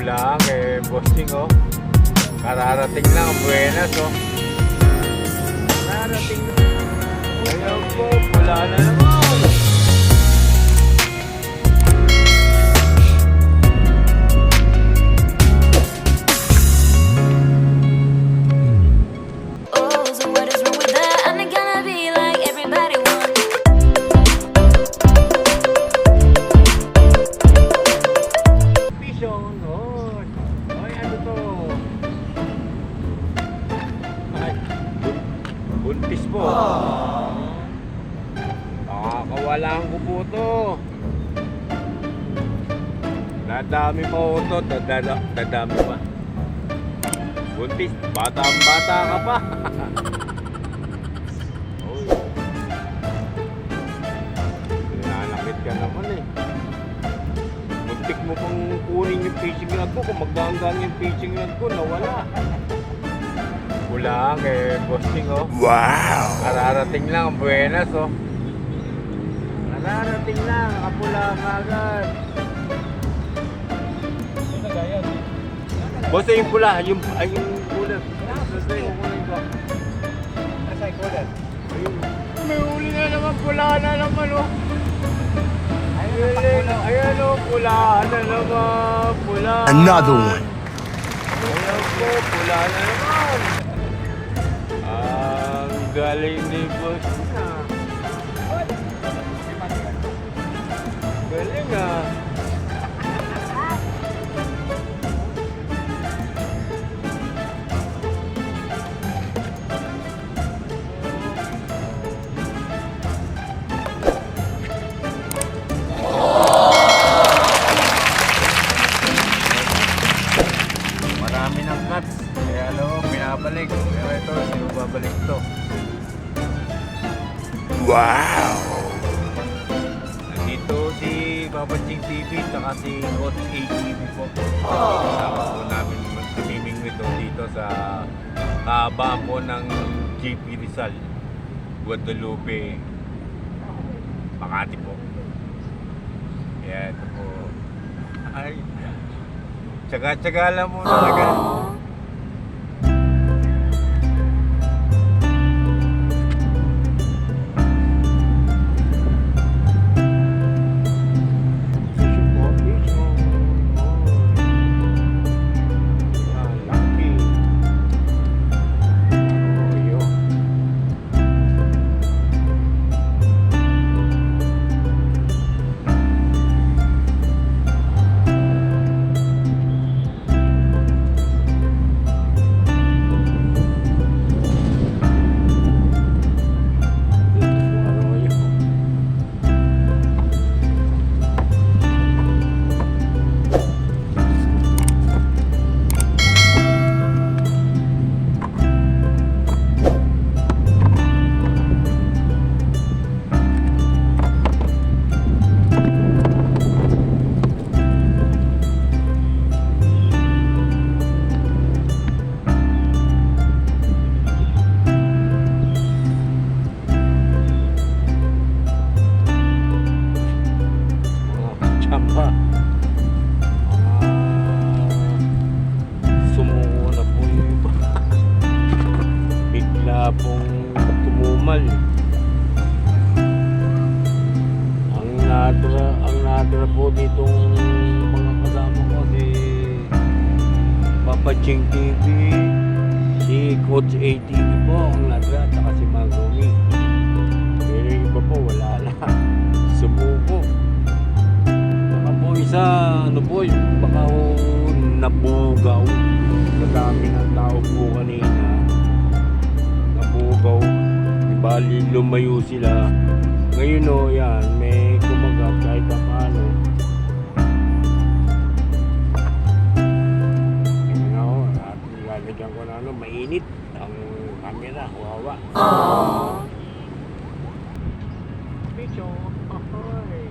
Wala kay Bossing oh. Kararating lang, buenas oh. Kararating lang. Ayaw po, wala na naman. To, dadada- dadami pa. Buntis, batang bata ka pa. Oy. Nanakit ka naman eh. Muntik mo pang kunin yung fishing rod ko. Kung magdanggang yung fishing rod ko, nawala. Wala kay Bossing oh. Wow! Kararating lang, buenas oh. Kararating lang, kapula ka agad. Boss, yung pula, yung, ay, yung kulay. Basta yung kulay ko. Ikodan. Ayun. May huli na naman, pula na naman oh. Ayun, ayan oh, pula na naman, pula. Another one. Ayan po, pula na naman. Ang galing ni boss na. Galing ah. Papa Ching TV tsaka si Coach ATV po. Kasama po namin magsimiming nito dito sa kahabaan po ng JP Rizal, Guadalupe, Makati po. Ito po. Ay, tsaga-tsaga lang mo talaga. Papa Ching TV, si Coach ATV po ang natira, at saka si Magumi. Pero yung iba po wala na. Sumuko. Baka po isa, ano po, baka ho nabugaw. Sa dami ng tao po kanina. Nabugaw. Bali lumayo sila. Ngayon o, yan, may kumagat kahit pa paano. Lalagyan ko na ano, mainit ang camera, wawa. Picture. Ahoy.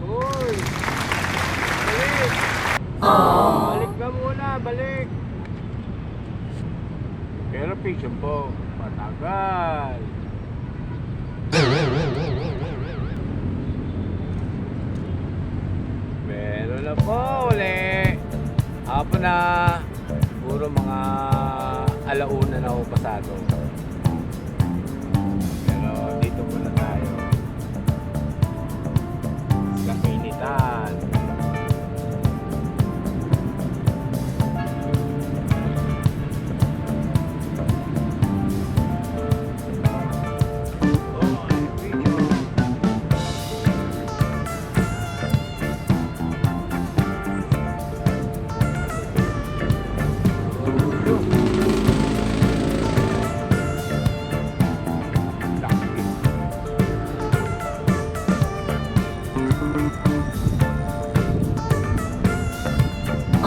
Hoy! Balik! Balik ka muna, balik! Pero fiction po, matagal. Meron na po uli. una, siguro mga alauna na ako pasado.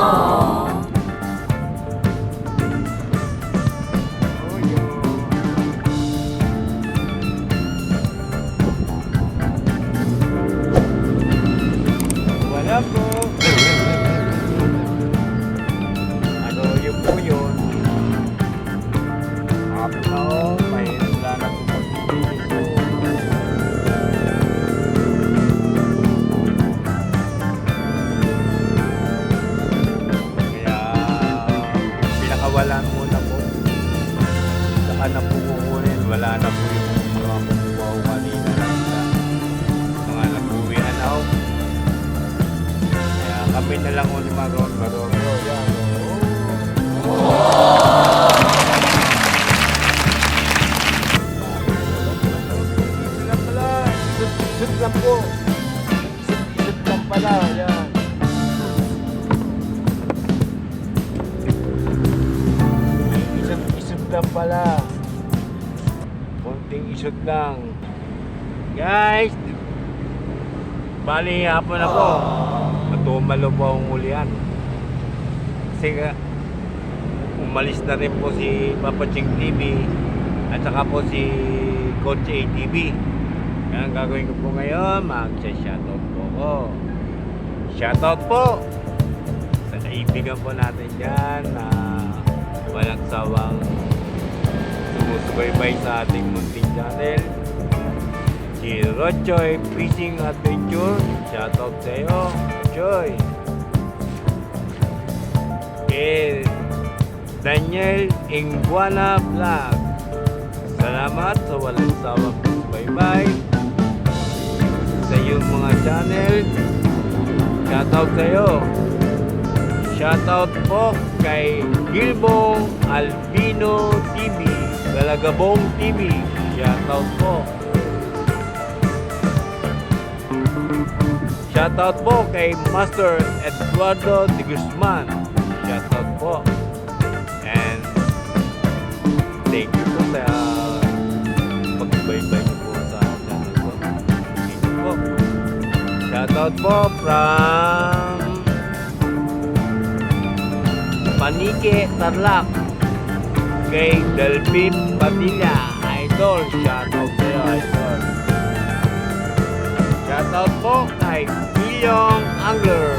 Wala bali hapon ako. Matumalo po ang ulian. Kasi umalis na rin po si Papa Ching TV at saka po si Coach ATV. Kaya ang gagawin ko po ngayon, mag-shoutout po ako. Shoutout po sa kaibigan po natin dyan na walang sawang sumusubaybay sa ating munting channel. Si Rochoy Fishing Adventure. Shoutout sa iyo, Rochoy. Kay Daniel Ingguana Vlog. Salamat sa walang sawang bye-bye sa iyong mga channel. Shoutout sa iyo. Shoutout po kay Gilbong Albino TV, Galagabong TV. Shoutout po. Shoutout po kay Master Eduardo de Guzman. Shoutout po. And thank you po sa pagbaybay po sa channel ko. Thank you po. Shoutout po from Panike Tarlac kay Delphin Padilla. Idol, shoutout sa'yo, idol. Shoutout po kay Ilyong Angler.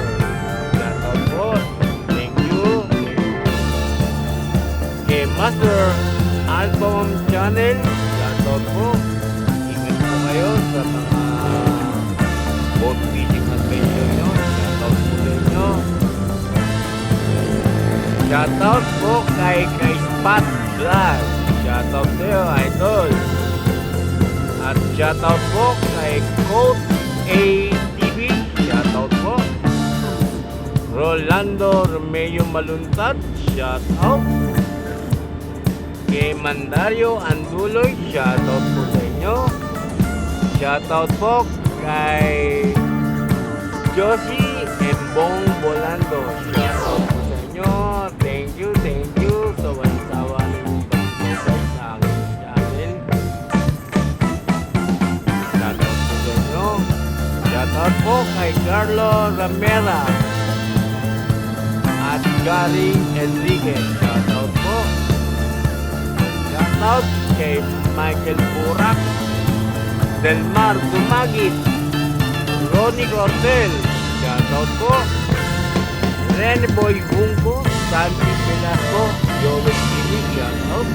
Shoutout po. Thank you. Kay Master Album Channel. Shoutout po. Ingat po kayo sa mga boat fishing adventure nyo. Shoutout po sa inyo. Shoutout po kay kay Spot Vlog. Shoutout sa'yo, idol. At shoutout po kay Coach ATV. Shoutout po. Rolando Romeo Maluntad. Shoutout. Kay Mandario Anduloy. Shoutout po sa inyo. Shoutout po kay Josie Embong Bolando. Po kay Carlo Ramera at Gary Enriquez. Shoutout po. Shoutout kay Michael Burak, Delmar Dumagit, Ronnie Cordel. Shoutout po. Rene Boy Bunko, Santi Velasco, Joel Kili. Shoutout.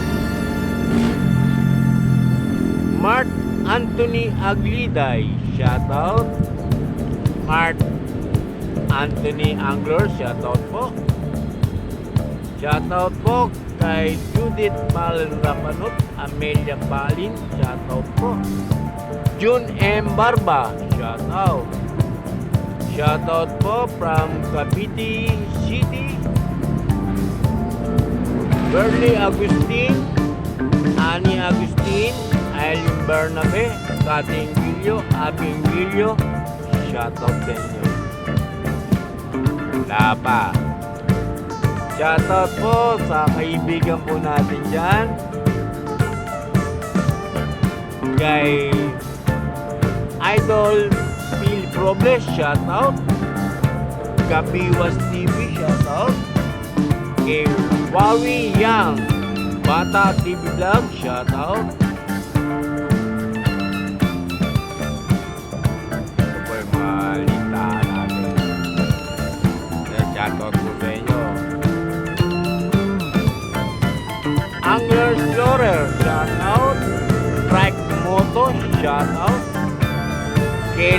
Mark Anthony Agliday. Shoutout. Mark Anthony Angler. Shoutout po. Shoutout po kay Judith Rapanot, Amelia Palin, shoutout po. June M. Barba, shoutout. Shoutout po from Cavite City. Bernie Agustin, Ani Agustin, Aileen Bernabe, Kating Gilio, Abing Gilio, shoutout sa inyo. Wala pa. Shoutout po sa kaibigan po natin dyan. Kay Idol Phil Robles, shoutout. Kabiwas TV, shoutout. Kay Wawi Yang, Bata TV Vlog, shoutout.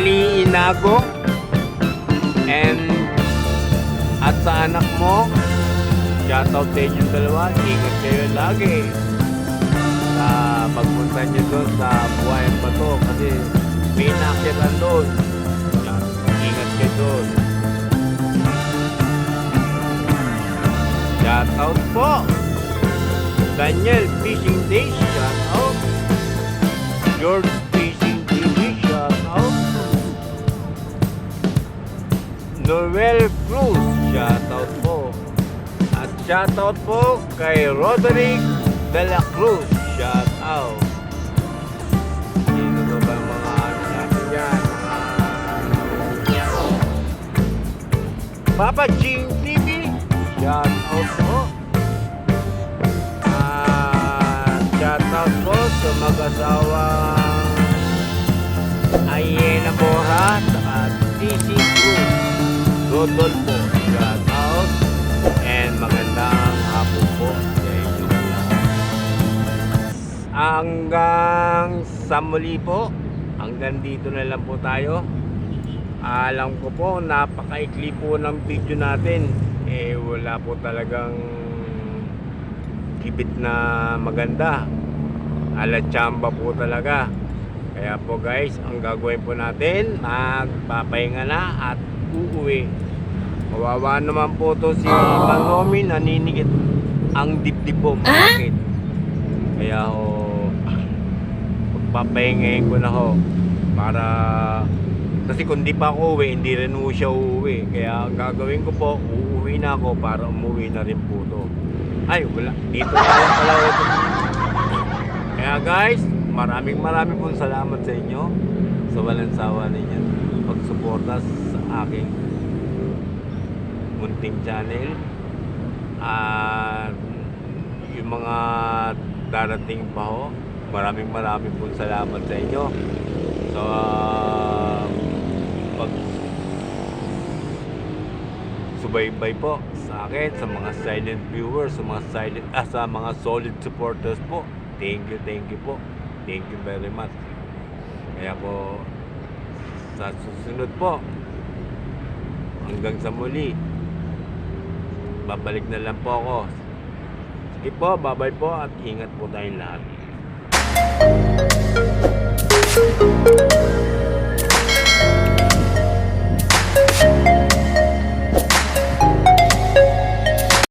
Kelly Inago. And at sa anak mo, shout out sa inyo dalawa. Ingat kayo lagi. Sa pagpunta nyo doon sa Buhayan Bato kasi may nakitan doon. Ingat kayo doon. Shout out po. Daniel Fishing Day, shout out. George Noel Cruz, shout out po. At shout out po kay Roderick De La Cruz, shout out. Sino ba mga ano natin yan? Papa Ching TV, shout out po. Ah, shoutout po sa mag-asawang Ayena Bora at TC Cruz. Rodolfo, shoutout. And magandang hapon po sa inyo. Hanggang sa muli po, hanggang dito na lang po tayo. Alam ko po, napakaikli po ng video natin. Eh, wala po talagang kibit na maganda. Ala chamba po talaga. Kaya po guys, ang gagawin po natin, magpapahinga na at uuwi. Kawawa naman po to si Mang Romy, naninigit ang dibdib po, masakit. Kaya ho, pagpapahingayin ko na ho para kasi kung di pa ako uwi, hindi rin ho siya uuwi. Kaya ang gagawin ko po, uuwi na ako para umuwi na rin po to. Ay, wala. Dito na lang pala ito. Kaya guys, maraming maraming pong salamat sa inyo sa walang sawa ninyo pagsuporta sa aking munting channel at yung mga darating pa ho maraming maraming pong salamat sa inyo sa pag subaybay po sa akin, sa mga silent viewers, sa mga silent, ah, sa mga solid supporters po. Thank you, thank you po. Thank you very much. Kaya po, sa susunod po, hanggang sa muli, babalik na lang po ako. Sige po, babay po at ingat po tayong lahat.